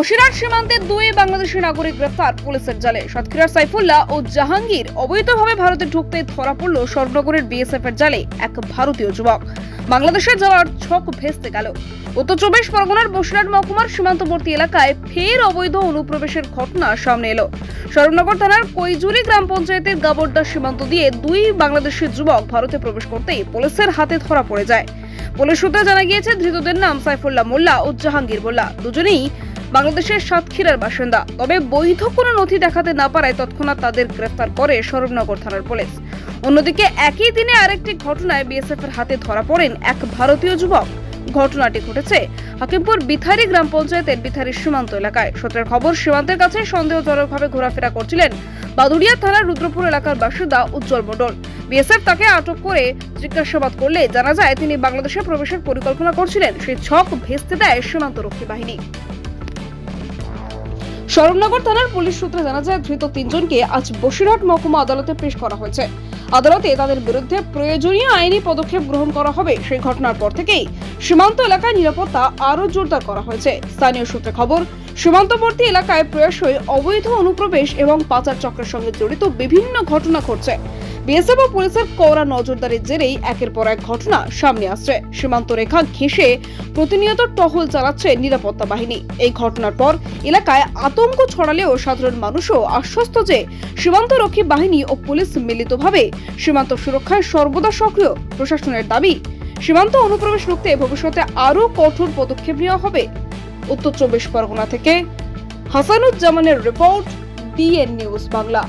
বসিরহাট সীমান্তে দুই বাংলাদেশি নাগরিক গ্রেফতার পুলিশের জালে। সাতক্ষীরার সাইফুল্লাহ ও জাহাঙ্গীর অবৈধভাবে ভারতে ঢুকতে ধরা পড়ল স্বর্ণনগরের বিএসএফ এর জালে এক ভারতীয় যুবক। বাংলাদেশে যাওয়ার ছক ভেস্তে গেল। উত্তর চব্বিশ পরগনার বসিরহাট মহকুমার সীমান্তবর্তী এলাকায় ফের অবৈধ অনুপ্রবেশের ঘটনা সামনে এলো। স্বরূপনগর থানার কৈজুলি গ্রাম পঞ্চায়েতের গাবরদা সীমান্ত দিয়ে দুই বাংলাদেশি যুবক ভারতে প্রবেশ করতেই পুলিশের হাতে ধরা পড়ে যায়। পুলিশ সূত্রে জানা গিয়েছে, ধৃতদের নাম সাইফুল্লাহ মোল্লা ও জাহাঙ্গীর মোল্লা। দুজনেই বাংলাদেশের সাতক্ষীরার বাসিন্দা। তবে বৈধ কোনো নথি দেখাতে না পারায় তৎক্ষণাৎ তাদের গ্রেফতার করে স্বরূপনগর থানার পুলিশ। অন্যদিকে একই দিনে আরেকটি ঘটনায় বিএসএফ এর হাতে ধরা পড়েন এক ভারতীয় যুবক। ঘটনাটি ঘটেছে হাকিমপুর বিথারি গ্রাম পঞ্চায়েতের বিথারি সীমান্ত এলাকায়। সূত্রের খবর, সীমান্তের কাছে সন্দেহজনকভাবে ঘোরাফেরা করছিলেন বাদুড়িয়া থানার রুদ্রপুর এলাকার বাসিন্দা উজ্জ্বল মণ্ডল। বিএসএফ তাকে আটক করে জিজ্ঞাসাবাদ করলে জানা যায় তিনি বাংলাদেশে প্রবেশের পরিকল্পনা করছিলেন। সেই ছক ভেস্তে দেয় সীমান্তরক্ষী বাহিনী। শরণনগর থানার পুলিশ সূত্রে জানা যায়, ধৃত তিনজনকে আজ বসিরহাট মহকুমা আদালতে পেশ করা হয়েছে। আদালতে তাদের বিরুদ্ধে প্রয়োজনীয় আইনি পদক্ষেপ গ্রহণ করা হবে। সেই ঘটনার পর থেকেই সীমান্ত এলাকায় নিরাপত্তা আরও জোরদার করা হয়েছে। স্থানীয় সূত্রে খবর, সীমান্তবর্তী এলাকায় প্রায়শই অবৈধ অনুপ্রবেশ এবং পাচার চক্রের সঙ্গে জড়িত বিভিন্ন ঘটনা ঘটছে। বিএসএফ ও পুলিশের কড়া নজরদারির জেরেই একের পর এক ঘটনা সামনে আসছে। সীমান্ত রেখা ঘেঁষে প্রতিনিয়ত টহল চালাচ্ছে নিরাপত্তা বাহিনী। এই ঘটনার পর এলাকায় আতঙ্ক ছড়ালেও সাধারণ মানুষও আশ্বস্ত যে সীমান্তরক্ষী বাহিনী ও পুলিশ মিলিতভাবে সীমান্ত সুরক্ষায় সর্বদা সক্রিয়। প্রশাসনের দাবি সীমান্ত অনুপ্রবেশ রুখতে ভবিষ্যতে আরও কঠোর পদক্ষেপ নেওয়া হবে। উত্তর চব্বিশ পরগনা থেকে হাসানুজ্জামানের রিপোর্ট, ডিএন নিউজ বাংলা।